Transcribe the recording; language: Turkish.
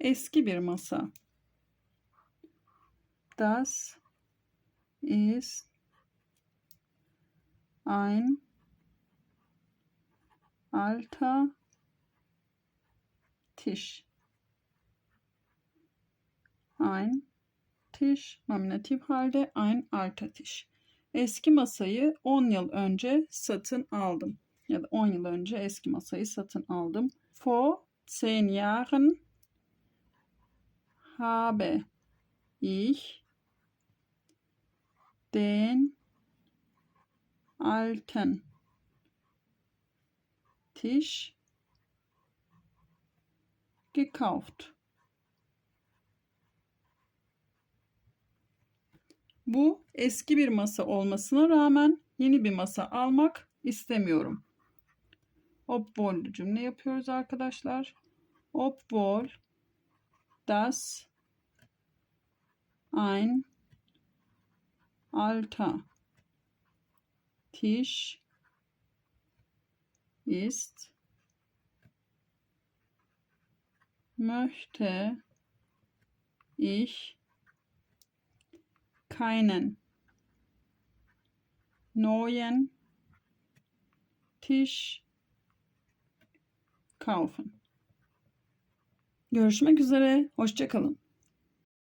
eski bir masa. Das ist ein alter Tisch. Ein Tisch nominatif halde ein alter Tisch. Eski masayı 10 yıl önce satın aldım. Ya da 10 yıl önce eski masayı satın aldım. Vor 10 Jahren habe ich den alten Tisch gekauft. Bu eski bir masa olmasına rağmen yeni bir masa almak istemiyorum. Obwohl cümle yapıyoruz arkadaşlar. Obwohl das ein alter Tisch ist, möchte ich keinen neuen Tisch kaufen. Görüşmek üzere. Hoşçakalın.